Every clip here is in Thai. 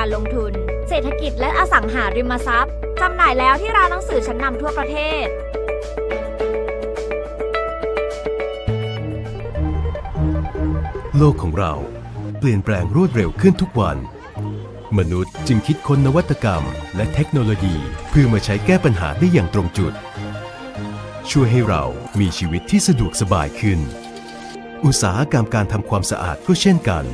การลงทุน เศรษฐกิจและอสังหาริมทรัพย์จำหน่ายแล้วที่ร้านหนังสือชั้นนำทั่วประเทศโลกของเราเปลี่ยนแปลงรวดเร็วขึ้นทุกวัน มนุษย์จึงคิดค้นนวัตกรรม และเทคโนโลยี เพื่อมาใช้แก้ปัญหาได้อย่างตรงจุด ช่วยให้เรามีชีวิตที่สะดวกสบายขึ้น อุตสาหกรรมการทำความสะอาดก็เช่นกัน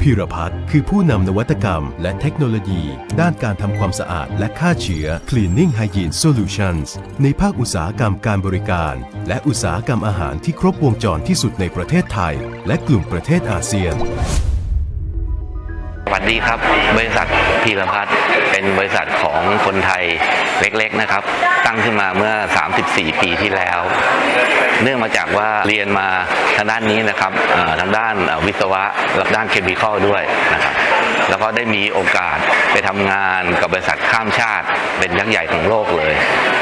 พิรพัฒน์คือผู้นำนวัตกรรม และเทคโนโลยี ด้านการทำความสะอาดและฆ่าเชื้อ Cleaning Hygiene Solutions ในภาคอุตสาหกรรมการบริการ และอุตสาหกรรมอาหารที่ครบวงจรที่สุดในประเทศไทย และกลุ่มประเทศอาเซียน วัสดีครับ บริษัทพีรพัฒน์เป็นบริษัทของคนไทยเล็กๆนะครับ ตั้งขึ้นมาเมื่อ 34 ปีที่แล้ว เนื่องมาจากว่าเรียนมาทางด้านนี้นะครับทางด้านวิศวะและด้านเคมีคอลด้วยนะครับ แล้วก็ได้มีโอกาสไปทำงานกับบริษัทข้ามชาติ เป็นยักษ์ใหญ่ของโลกเลย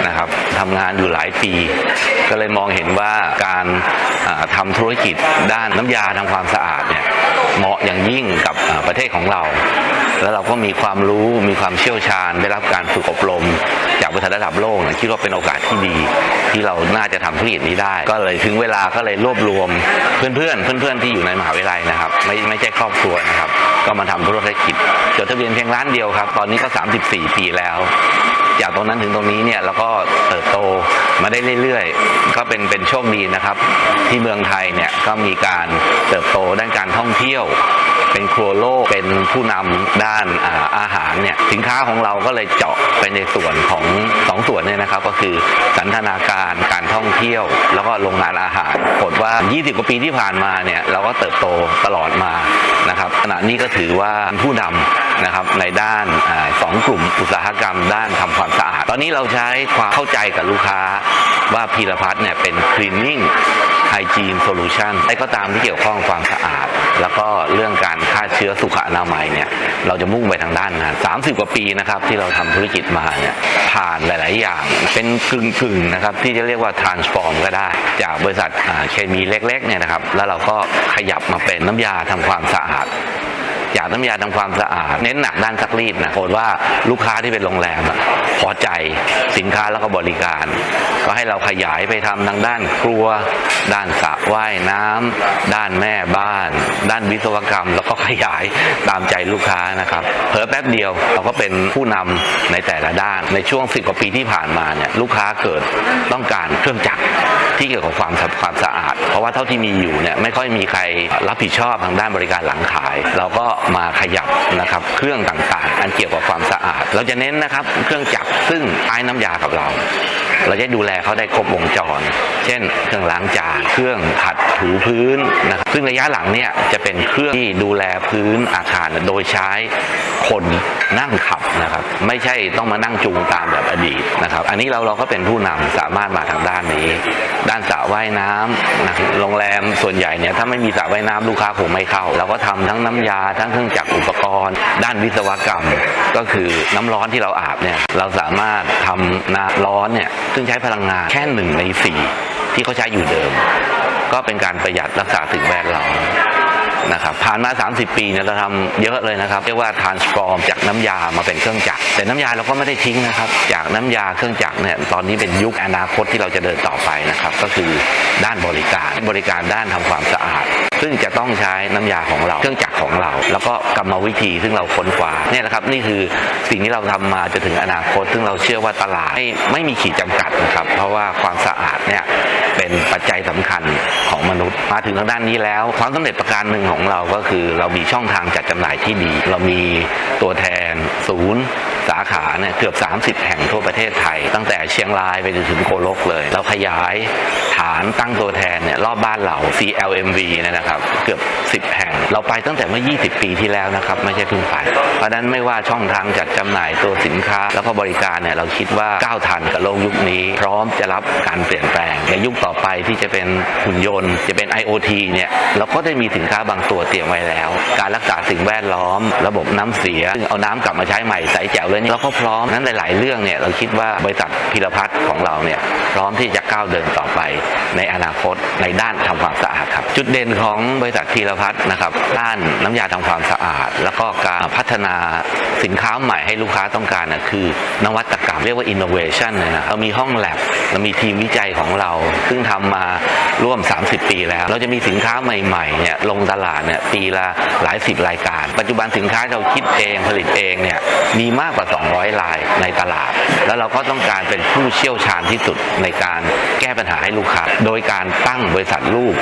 นะครับทำงานอยู่หลายปี ก็เลยมองเห็นว่าการเอ่อทำธุรกิจด้านน้ำยาทำความสะอาดเนี่ยเหมาะอย่างยิ่งกับประเทศของเรา แล้วเราก็มีความรู้มีความเชี่ยวชาญได้รับการฝึกอบรมจากบริษัทระดับโลกเนี่ยคิดว่าเป็นโอกาสที่ดี ที่เราน่าจะทำธุรกิจนี้ได้ ก็เลยถึงเวลาก็เลยรวบรวมเพื่อนๆเพื่อนๆที่อยู่ในมหาวิทยาลัยนะครับไม่ไม่ใช่ครอบครัวนะครับ ก็มาทำธุรกิจจดทะเบียนเพียงร้านเดียวครับ ตอนนี้ก็ 34 ปีแล้วจากตรงนั้นถึงตรงนี้เนี่ยเราก็เติบโตมาได้เรื่อยๆ ก็เป็นเป็นโชคดีนะครับ ที่เมืองไทยเนี่ยก็มีการเติบโตด้านการท่องเที่ยว เป็นครัวโลกเป็นผู้นำด้านอาอาหารเนี่ยสินค้าของเราก็เลยเจาะไปในส่วนของสองส่วนเนี่ยนะครับก็คือสันทนาการการท่องเที่ยว แล้วก็โรงงานอาหารผลว่า 20 กว่าปีที่ผ่านมาเนี่ยเราก็เติบโตตลอดมานะครับขณะนี้ก็ถือว่าผู้นำ นะครับในด้านอสองกลุ่มอุตสาหกรรม ด้านทำความสะอาด ตอนนี้เราใช้ความเข้าใจกับลูกค้าว่าพีรพัฒน์เนี่ยเป็น cleaning hygiene solution อะไรก็ตามที่เกี่ยวข้องความสะอาด แล้วก็เรื่องการฆ่าเชื้อสุขอนามัยเนี่ยเราจะมุ่งไปทางด้านนั้น30 กว่าปีนะครับที่เราทำธุรกิจมาเนี่ยผ่านหลาย ๆ อย่าง เป็นกึ่งกึ่ง ๆ นะครับที่จะเรียกว่า transform ก็ได้ จากบริษัทเคมีเล็ก ๆ เนี่ยนะครับแล้วเราก็ขยับมาเป็นน้ำยาทำความสะอาด จากน้ำยาทำความสะอาด เน้นหนักด้านซักรีดนะโกรธว่าลูกค้าที่เป็นโรงแรมอะพอใจสินค้าแล้วก็บริการ ก็ให้เราขยายไปทำทางด้านครัว ด้านสระว่ายน้ำด้านแม่บ้าน ด้านวิศวกรรม แล้วก็ขยายตามใจลูกค้านะครับเผลอแป๊บเดียวเราก็เป็นผู้นำในแต่ละด้านในช่วงสิบกว่าปีที่ผ่านมาเนี่ยลูกค้าเกิดต้องการเครื่องจักร ที่เกี่ยวกับความสะความสะอาด เพราะว่าเท่าที่มีอยู่เนี่ยไม่ค่อยมีใครรับผิดชอบทางด้านบริการหลังขาย เราก็มาขยับนะครับเครื่องต่างๆ อันเกี่ยวกับความสะอาด เราจะเน้นนะครับเครื่องจักรซึ่งใช้น้ำยากับเรา เราจะดูแลเขาได้ครบวงจร เช่น เครื่องล้างจาน เครื่องขัดถูพื้นนะครับซึ่งระยะหลังเนี่ยจะเป็นเครื่องที่ดูแลพื้นอาคารโดยใช้คนนั่งขับนะครับ ไม่ใช่ต้องมานั่งจูงตามแบบอดีตนะครับ อันนี้เราเราก็เป็นผู้นำสามารถมาทางด้านนี้ ด้านสระว่ายน้ำนะโรงแรมส่วนใหญ่เนี่ยถ้าไม่มีสระว่ายน้ำลูกค้าคงไม่เข้า เราก็ทำทั้งน้ำยาทั้งเครื่องจักรอุปกรณ์ ด้านวิศวกรรม ก็คือน้ำร้อนที่เราอาบเนี่ยเราสามารถทำน้ำร้อนเนี่ยซึ่งใช้พลังงานแค่หนึ่งในสี่ที่เขาใช้อยู่เดิม ก็เป็นการประหยัดรักษาสิ่งแวดล้อม นะครับผ่านมา 30 ปีเนี่ยเราทำเยอะเลยนะครับเรียกว่า transform จากน้ำยามาเป็นเครื่องจักรแต่น้ำยาเราก็ไม่ได้ทิ้งนะครับ จากน้ำยาเครื่องจักรเนี่ยตอนนี้เป็นยุคอนาคตที่เราจะเดินต่อไปนะครับ ก็คือด้านบริการบริการด้านทำความสะอาด ซึ่งจะต้องใช้น้ำยาของเราเครื่องจักรของเรา แล้วก็กรรมวิธีซึ่งเราค้นคว้าเนี่ยนะครับนี่คือสิ่งที่เราทำมาจะถึงอนาคต ซึ่งเราเชื่อว่าตลาดไม่ไม่มีขีดจำกัดนะครับ เพราะว่าความสะอาดเนี่ย เป็นปัจจัยสำคัญของมนุษย์ มาถึงทางด้านนี้แล้ว ความสำเร็จประการหนึ่งของเราก็คือเรามีช่องทางจัดจำหน่ายที่ดี เรามีตัวแทนศูนย์สาขาเนี่ยเกือบ 30 แห่งทั่วประเทศไทย ตั้งแต่เชียงรายไปจนถึงโกลกเลย เราขยายฐานตั้งตัวแทนเนี่ยรอบบ้านเรา CLMV นะครับเกือบ 10 แห่ง เราไปตั้งแต่เมื่อ 20 ปีที่แล้วนะครับไม่ใช่เพิ่งไป เพราะฉะนั้นไม่ว่าช่องทางจัดจำหน่ายตัวสินค้า แล้วก็บริการเนี่ยเราคิดว่าก้าวทันกับโลกยุคนี้ พร้อมจะรับการเปลี่ยนแปลงในยุคต่อไปไปที่จะเป็นหุ่นยนต์ จะเป็น IoT เนี่ยเราก็ได้มีสินค้าบางตัวเตรียมไว้แล้ว การรักษาสิ่งแวดล้อม ระบบน้ำเสียเอาน้ำกลับมาใช้ใหม่ใสแจ๋วเลยนี่เราก็พร้อมนั้นหลาย ๆ เรื่องเนี่ยเราคิดว่าบริษัทพิรพัฒน์ของเราเนี่ยพร้อมที่จะก้าวเดินต่อไปในอนาคตในด้านทำความสะอาดครับ จุดเด่นของบริษัทพีรพัฒน์นะครับด้านน้ำยาทำความสะอาด แล้วก็การพัฒนาสินค้าใหม่ให้ลูกค้าต้องการนะคือนวัตกรรมเรียกว่า innovation เลยนะเรามีห้องแลบเรามีทีมวิจัยของเราซึ่งทำมาร่วม 30 ปีแล้ว เราจะมีสินค้าใหม่ๆเนี่ยลงตลาดเนี่ยปีละหลายสิบรายการ ปัจจุบันสินค้าเราคิดเองผลิตเองเนี่ยมีมากกว่า 200 รายในตลาด แล้วเราก็ต้องการเป็นผู้เชี่ยวชาญที่สุดในการแก้ปัญหาให้ลูกค้าโดยการตั้งบริษัทลูก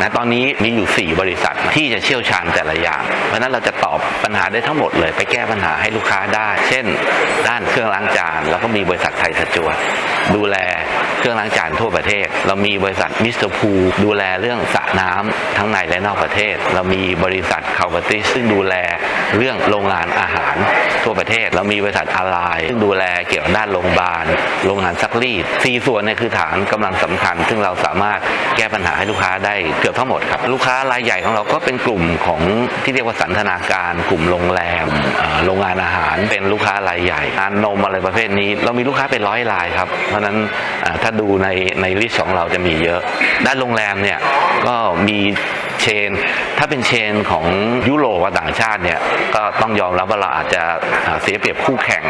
นะตอนนี้มีอยู่ 4 บริษัทที่จะเชี่ยวชาญแต่ละอย่าง เพราะฉะนั้นเราจะตอบปัญหาได้ทั้งหมดเลยไปแก้ปัญหาให้ลูกค้าได้ เช่น ด้านเครื่องล้างจานเราก็มีบริษัทไทยสจวดดูแลเครื่องล้างจานทั่วประเทศเรามีบริษัทมิสเตอร์พูดูแลเรื่องสระน้ำทั้งในและนอกประเทศ เรามีบริษัทคาร์บติซึ่งดูแลเรื่องโรงงานอาหารทั่วประเทศ เรามีบริษัทอาลายซึ่งดูแลเกี่ยวกับด้านโรงพยาบาลโรงงานซักรีดสี่ส่วนเนี่ยคือฐานกำลังสำคัญ ซึ่งเราสามารถแก้ปัญหาให้ลูกค้าได้เกือบทั้งหมดครับ ลูกค้ารายใหญ่ของเราก็เป็นกลุ่มของที่เรียกว่าสันทนาการ กลุ่มโรงแรมโรงงานอาหารเป็นลูกค้ารายใหญ่งานนมอะไรประเภทนี้ เรามีลูกค้าเป็นร้อยรายครับเพราะฉะนั้นถ้าดูในในลิสต์ของเราเราจะมีเยอะ ด้านโรงแรมเนี่ยก็มี เชน ถ้าเป็นเชนของยุโรปต่างชาติเนี่ยก็ต้องยอมรับว่าเราอาจจะเสียเปรียบคู่แข่ง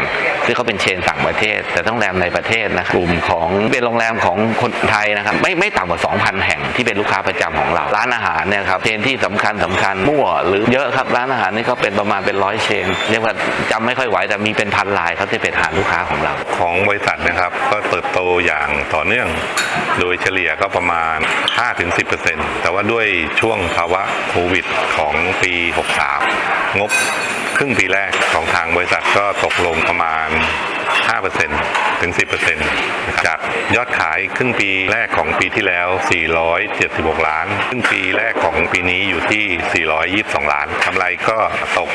ที่เขาเป็นเชนต่างประเทศ แต่ต้องแรมในประเทศนะครับกลุ่มของเป็นโรงแรมของคนไทยนะครับไม่ไม่ต่ำกว่า 2,000 แห่งที่เป็นลูกค้าประจำของเรา ร้านอาหารเนี่ยครับเชนที่สำคัญสำคัญมั่วหรือเยอะครับร้านอาหารนี่ก็เป็นประมาณเป็นร้อยเชนเรียกว่าจำไม่ค่อยไหวแต่มีเป็นพันรายเขาที่เป็นฐานลูกค้าของเรา ของบริษัทนะครับก็เติบโตอย่างต่อเนื่อง โดยเฉลี่ยก็ประมาณ 5-10%แต่ว่าด้วยช่วงภาวะโควิดของปี 63 งบครึ่งปีแรกของทางบริษัทก็ตกลงประมาณ 5%ถึง 10%นจากยอดขายครึ่งปีแรกของปีที่แล้ว 476 ล้าน ครึ่งปีแรกของปีนี้อยู่ที่ 422 ล้านกำไรก็ตก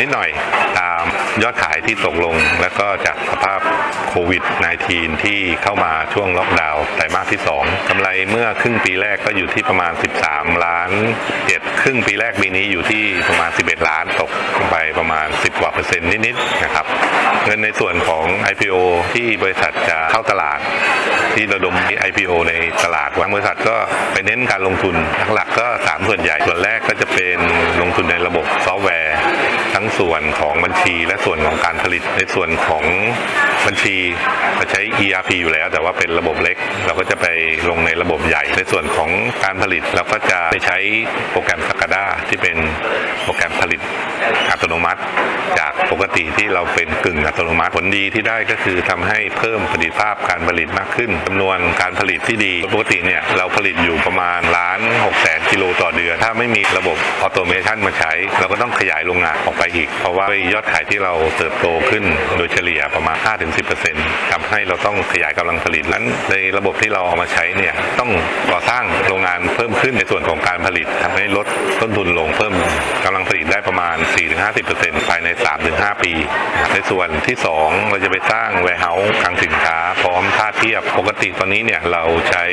นิดหน่อยตาม ยอดขายที่ตกลง แล้วก็จากสภาพโควิด -19 ที่เข้ามาช่วงล็อกดาวน์ไตรมาสที่ 2กำไรเมื่อครึ่งปีแรกก็อยู่ที่ประมาณ 13 ล้าน7ครึ่งปีแรกปีนี้อยู่ที่ประมาณ 11 ล้านตกลงไปประมาณ 10 กว่าเปอร์เซ็นต์นิดๆนะครับเงินในส่วนของ IPO ที่บริษัทจะเข้าตลาด ที่ระดม IPO ในตลาดวางบริษัทก็ไปเน้นการลงทุนหลักๆก็สามส่วนใหญ่ส่วนแรกก็จะเป็นลงทุนในระบบซอฟต์แวร์ ทั้งส่วนของบัญชีและส่วนของการผลิตในส่วนของบัญชีเราใช้ ERP อยู่แล้ว แต่ว่าเป็นระบบเล็ก เราก็จะไปลงในระบบใหญ่ ในส่วนของการผลิตเราก็จะไปใช้โปรแกรม s c a d a ที่เป็นโปรแกรมผลิตอัตโนมัติ จากปกติที่เราเป็นกึ่งอัตโนมัติผลดีที่ได้ก็คือทำให้เพิ่มประสิทธิภาพการผลิตมากขึ้นจำนวนการผลิตที่ดีปกติเนี่ยเราผลิตอยู่ประมาณล้าน6แสนกิโลต่อเดือน ถ้าไม่มีระบบออโตเมชันมาใช้ เราก็ต้องขยายโรงงานออกไปอีก เพราะว่ายอดขายที่เราเติบโตขึ้นโดยเฉลี่ยประมาณ 5-10%ทำให้เราต้องขยายกำลังผลิตนั้นในระบบที่เราเอามาใช้เนี่ยต้องก่อสร้างโรงงานเพิ่มขึ้นในส่วนของการผลิตทำให้ลดต้นทุนลงเพิ่มกำลังผลิตได้ประมาณ 4-50%ภายใน 3-5 ปี ในส่วนที่ 2 เราจะไปสร้าง warehouse คลังสินค้า พร้อมท่าเทียบปกติตอนนี้เนี่ยเราใช้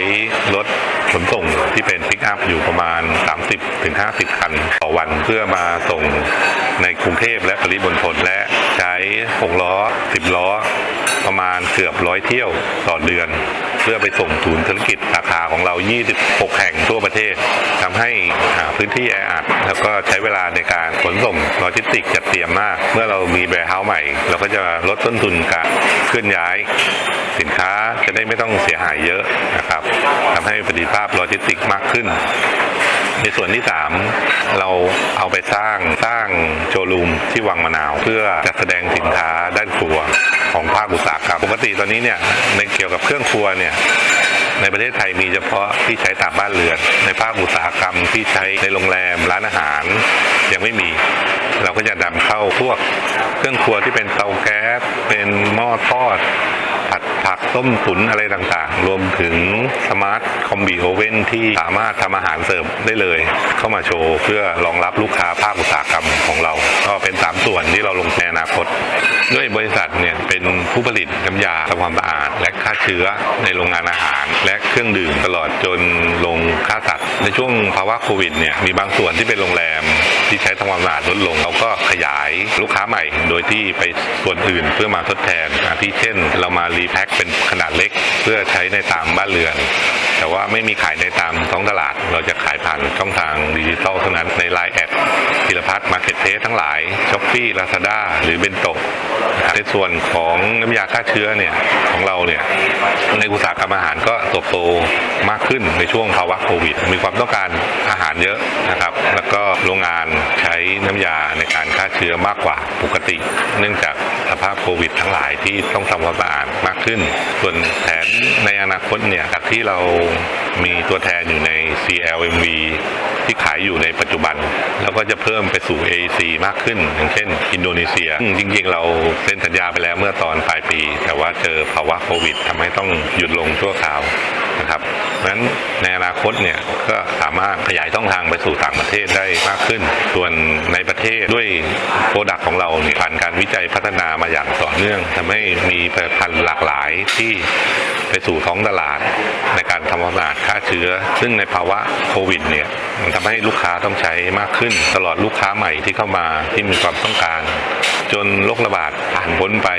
รถขนส่งที่เป็นพิกอัพอยู่ประมาณ 30-50 คันต่อวันเพื่อมาส่งในกรุงเทพและปริมณฑลและใช้ 6 ล้อ 10 ล้อ ประมาณเกือบร้อยเที่ยวต่อเดือน เพื่อไปส่งศูนย์ธุรกิจสาขาของเรา 26 แห่งทั่วประเทศทำให้พื้นที่แออัดแล้วก็ใช้เวลาในการขนส่งโลจิสติกจัดเตรียมมาก เมื่อเรามีแบร์เฮาส์ใหม่ เราก็จะลดต้นทุนการเคลื่อนย้าย สินค้าจะได้ไม่ต้องเสียหายเยอะนะครับทำให้ประสิทธิภาพโลจิสติกมากขึ้น ในส่วนที่ 3 เราเอาไปสร้างสร้างโชว์รูมที่วังมะนาว เพื่อจัดแสดงสินค้าด้านครัวของภาคอุตสาหกรรมปกติตอนนี้เนี่ยในเกี่ยวกับเครื่องครัวเนี่ยในประเทศไทยมีเฉพาะที่ใช้ตามบ้านเรือน ในภาคอุตสาหกรรมที่ใช้ในโรงแรมร้านอาหาร ยังไม่มี เราก็จะนำเข้าพวกเครื่องครัวที่เป็นเตาแก๊สเป็นหม้อทอด ต้มตุ๋นอะไรต่างๆ รวมถึงสมาร์ทคอมบิโอเว่นที่สามารถทำอาหารเสริมได้เลย เข้ามาโชว์เพื่อรองรับลูกค้าภาคอุตสาหกรรมของเรา ก็เป็นสามส่วนที่เราลงในอนาคต ด้วยบริษัทเนี่ยเป็นผู้ผลิตน้ำยาทำความสะอาด และฆ่าเชื้อในโรงงานอาหาร และเครื่องดื่มตลอดจนลงฆ่าสัตว์ในช่วงภาวะโควิดเนี่ยมีบางส่วนที่เป็นโรงแรมที่ใช้ทำความสะอาดลดลงเราก็ขยายลูกค้าใหม่ โดยที่ไปส่วนอื่นเพื่อมาทดแทนอาทิเช่น เรามารีแพ็คเป็นขนาดเล็ก เพื่อใช้ในตามบ้านเรือน แต่ว่าไม่มีขายในตามท้องตลาด เราจะขายผ่านช่องทางดิจิทัลเท่านั้นในไลน์แอดพิรพัฒน์มาร์เก็ตเพสทั้งหลายช้อปปี้ลาซาด้าหรือเบนโตะในส่วนของน้ำยาฆ่าเชื้อเนี่ยของเราเนี่ยในอุตสาหกรรมอาหารก็เติบโตมากขึ้นในช่วงภาวะโควิด มีความต้องการอาหารเยอะนะครับ แล้วก็โรงงานใช้น้ำยาในการฆ่าเชื้อมากกว่าปกติ เนื่องจากสภาพโควิด ทั้งหลายที่ต้องทำความสะอาดมากขึ้น ส่วนแผนในอนาคตเนี่ยจากที่เรามีตัวแทนอยู่ใน CLMV ที่ขายอยู่ในปัจจุบัน แล้วก็จะเพิ่มไปสู่ AEC มากขึ้น อย่างเช่น อินโดนีเซียจริงๆ เราเซ็นสัญญาไปแล้วเมื่อตอนปลายปี แต่ว่าเจอภาวะโควิดทำให้ต้องหยุดลงชั่วคราว นะครับเพราะฉะนั้นในอนาคตเนี่ยก็สามารถขยายช่องทางไปสู่ต่างประเทศได้มากขึ้น ส่วนในประเทศด้วยโปรดักต์ของเราเนี่ยผ่านการวิจัยพัฒนามาอย่างต่อเนื่องทำให้มีผลิตภัณฑ์หลากหลายที่ไปสู่ท้องตลาด ในการทำความสะอาดฆ่าเชื้อ ซึ่งในภาวะโควิดเนี่ยมันทำให้ลูกค้าต้องใช้มากขึ้น ตลอดลูกค้าใหม่ที่เข้ามาที่มีความต้องการ จนโรคระบาดผ่านพ้นไป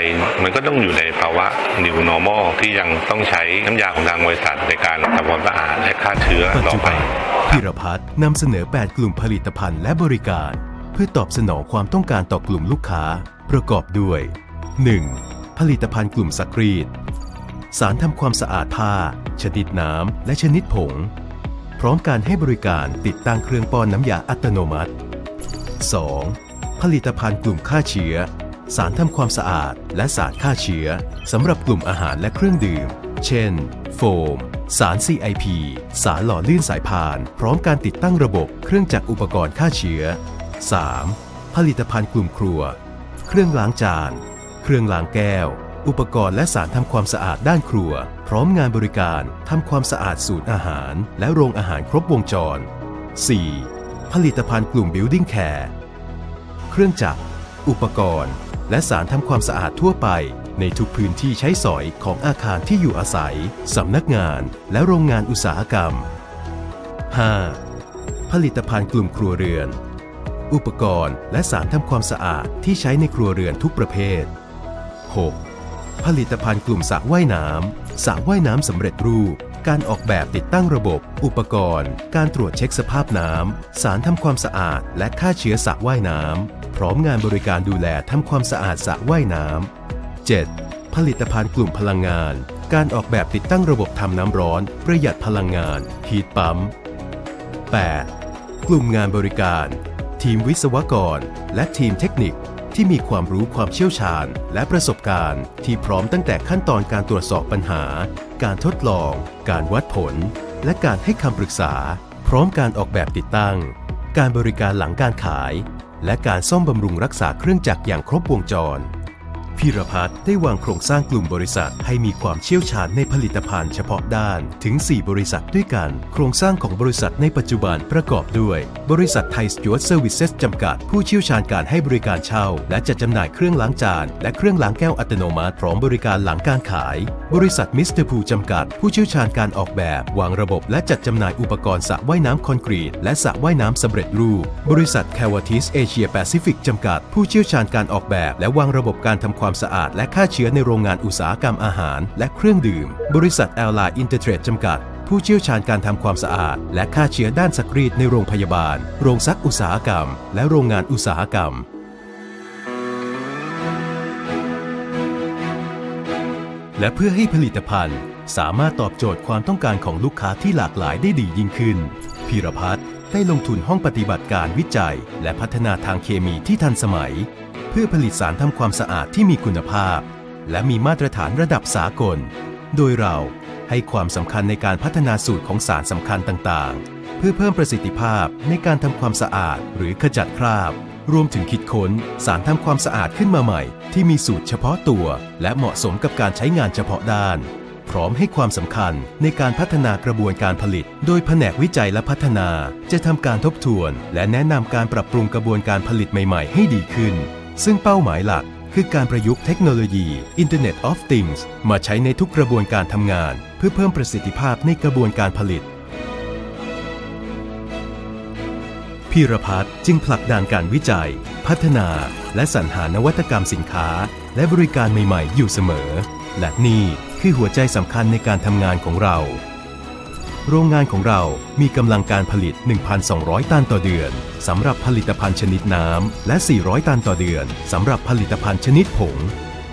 มันก็ต้องอยู่ในภาวะ new normal ที่ยังต้องใช้น้ำยาของทางบริษัทในการทำความสะอาดและฆ่าเชื้อปัจต่อจุไป บันพิรพัฒน์นำเสนอ 8 กลุ่มผลิตภัณฑ์และบริการ เพื่อตอบสนองความต้องการต่อกลุ่มลูกค้า ประกอบด้วย 1. ผลิตภัณฑ์กลุ่มสักรีด สารทำความสะอาดผ้า ชนิดน้ำ และชนิดผง พร้อมการให้บริการติดตั้งเครื่องป้อนน้ำยาอัตโนมัติ 2. ผลิตภัณฑ์กลุ่มฆ่าเชื้อ สารทำความสะอาดและสารฆ่าเชื้อสำหรับกลุ่มอาหารและเครื่องดื่ม เช่น โฟม สาร CIP สารหล่อลื่นสายพาน พร้อมการติดตั้งระบบเครื่องจักรอุปกรณ์ฆ่าเชื้อ 3. ผลิตภัณฑ์กลุ่มครัว เครื่องล้างจาน เครื่องล้างแก้ว อุปกรณ์และสารทำความสะอาดด้านครัว พร้อมงานบริการทำความสะอาดสูตรอาหาร และโรงอาหารครบวงจร 4. ผลิตภัณฑ์กลุ่ม Building Care เครื่องจักร อุปกรณ์ และสารทำความสะอาดทั่วไป ในทุกพื้นที่ใช้สอยของอาคารที่อยู่อาศัย สำนักงานและโรงงานอุตสาหกรรม 5. ผลิตภัณฑ์กลุ่มครัวเรือน อุปกรณ์และสารทำความสะอาดที่ใช้ในครัวเรือนทุกประเภท 6. ผลิตภัณฑ์กลุ่มสระว่ายน้ำสระว่ายน้ำสำเร็จรูป การออกแบบติดตั้งระบบ อุปกรณ์ การตรวจเช็คสภาพน้ำสารทำความสะอาด และฆ่าเชื้อสระว่ายน้ำพร้อมงานบริการดูแลทำความสะอาดสระว่ายน้ำ 7. ผลิตภัณฑ์กลุ่มพลังงาน การออกแบบติดตั้งระบบทำน้ำร้อน ประหยัดพลังงาน ฮีทปั๊ม 8. กลุ่มงานบริการ ทีมวิศวกร และทีมเทคนิคที่มีความรู้ความเชี่ยวชาญ และประสบการณ์ที่พร้อมตั้งแต่ขั้นตอนการตรวจสอบปัญหา การทดลอง การวัดผล และการให้คำปรึกษา พร้อมการออกแบบติดตั้ง การบริการหลังการขาย และการซ่อมบำรุงรักษาเครื่องจักรอย่างครบวงจร พีรพัฒน์ได้วางโครงสร้างกลุ่มบริษัทให้มีความเชี่ยวชาญในผลิตภัณฑ์เฉพาะด้านถึง 4 บริษัทด้วยกัน โครงสร้างของบริษัทในปัจจุบันประกอบด้วย บริษัทไทยสจวตเซอร์วิสเซสจำกัด ผู้เชี่ยวชาญการให้บริการเช่า และจัดจำหน่ายเครื่องล้างจาน และเครื่องล้างแก้วอัตโนมัติพร้อมบริการหลังการขาย บริษัทมิสเตอร์พูจำกัด ผู้เชี่ยวชาญการออกแบบ วางระบบและจัดจำหน่ายอุปกรณ์สระว่ายน้ำคอนกรีต และสระว่ายน้ำสำเร็จรูป บริษัทแควทิสเอเชียแปซิฟิกจำกัด ผู้เชี่ยวชาญการออกแบบ และวางระบบการทำความความสะอาดและฆ่าเชื้อในโรงงานอุตสาหกรรมอาหาร และเครื่องดื่ม บริษัทแอลไลน์อินเตอร์เทรดจำกัด ผู้เชี่ยวชาญการทำความสะอาด และฆ่าเชื้อด้านสกรีดในโรงพยาบาล โรงซักอุตสาหกรรม และโรงงานอุตสาหกรรมและเพื่อให้ผลิตภัณฑ์ สามารถตอบโจทย์ความต้องการของลูกค้าที่หลากหลายได้ดียิ่งขึ้น พีรพัฒน์ได้ลงทุนห้องปฏิบัติการวิจัย และพัฒนาทางเคมีที่ทันสมัย เพื่อผลิตสารทำความสะอาดที่มีคุณภาพ และมีมาตรฐานระดับสากล โดยเราให้ความสำคัญในการพัฒนาสูตรของสารสำคัญต่างๆ เพื่อเพิ่มประสิทธิภาพในการทำความสะอาดหรือขจัดคราบ รวมถึงคิดค้นสารทำความสะอาดขึ้นมาใหม่ ที่มีสูตรเฉพาะตัว และเหมาะสมกับการใช้งานเฉพาะด้าน พร้อมให้ความสำคัญในการพัฒนากระบวนการผลิต โดยแผนกวิจัยและพัฒนาจะทำการทบทวน และแนะนำการปรับปรุงกระบวนการผลิตใหม่ ๆ ให้ดีขึ้น ซึ่งเป้าหมายหลักคือการประยุกต์เทคโนโลยี Internet of Things มาใช้ในทุกกระบวนการทำงาน เพื่อเพิ่มประสิทธิภาพในกระบวนการผลิต พีรพัฒน์จึงผลักดันการวิจัย พัฒนา และสรรหานวัตกรรมสินค้า และบริการใหม่ ๆ อยู่เสมอ และนี่คือหัวใจสำคัญในการทำงานของเรา โรงงานของเรามีกำลังการผลิต 1,200 ตันต่อเดือนสำหรับผลิตภัณฑ์ชนิดน้ำ และ 400 ตันต่อเดือนสำหรับผลิตภัณฑ์ชนิดผง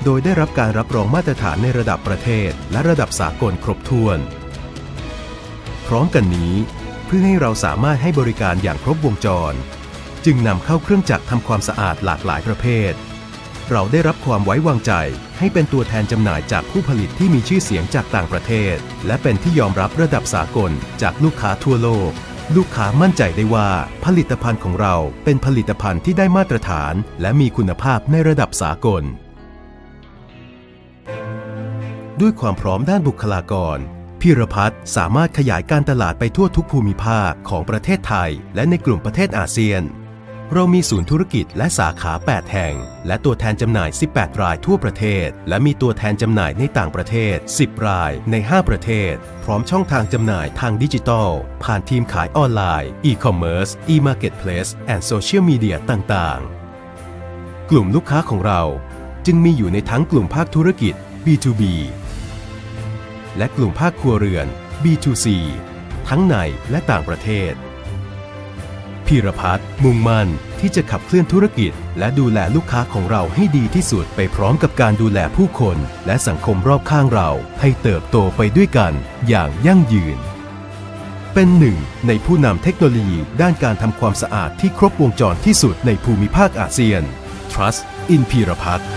โดยได้รับการรับรองมาตรฐานในระดับประเทศ และระดับสากลครบถ้วน พร้อมกันนี้ เพื่อให้เราสามารถให้บริการอย่างครบวงจร จึงนำเข้าเครื่องจักรทำความสะอาดหลากหลายประเภท เราได้รับความไว้วางใจ ให้เป็นตัวแทนจำหน่ายจากผู้ผลิตที่มีชื่อเสียงจากต่างประเทศ และเป็นที่ยอมรับระดับสากลจากลูกค้าทั่วโลก ลูกค้ามั่นใจได้ว่า ผลิตภัณฑ์ของเราเป็นผลิตภัณฑ์ที่ได้มาตรฐาน และมีคุณภาพในระดับสากล ด้วยความพร้อมด้านบุคลากรพิรพัฒน์สามารถขยายการตลาดไปทั่วทุกภูมิภาคของประเทศไทย และในกลุ่มประเทศอาเซียน เรามีศูนย์ธุรกิจและสาขา 8 แห่ง และตัวแทนจำหน่าย 18 รายทั่วประเทศ และมีตัวแทนจำหน่ายในต่างประเทศ 10 รายใน 5 ประเทศ พร้อมช่องทางจำหน่ายทางดิจิทัล ผ่านทีมขายออนไลน์ e-commerce e-marketplace and social media ต่างๆ กลุ่มลูกค้าของเราจึงมีอยู่ในทั้งกลุ่มภาคธุรกิจ B2B และกลุ่มภาคครัวเรือน B2C ทั้งในและต่างประเทศ พีรพัฒน์มุ่งมั่นที่จะขับเคลื่อนธุรกิจ และดูแลลูกค้าของเราให้ดีที่สุดไปพร้อมกับการดูแลผู้คน และสังคมรอบข้างเรา ให้เติบโตไปด้วยกันอย่างยั่งยืน เป็นหนึ่งในผู้นำเทคโนโลยีด้านการทำความสะอาดที่ครบวงจรที่สุดในภูมิภาคอาเซียน Trust in พีรพัฒน์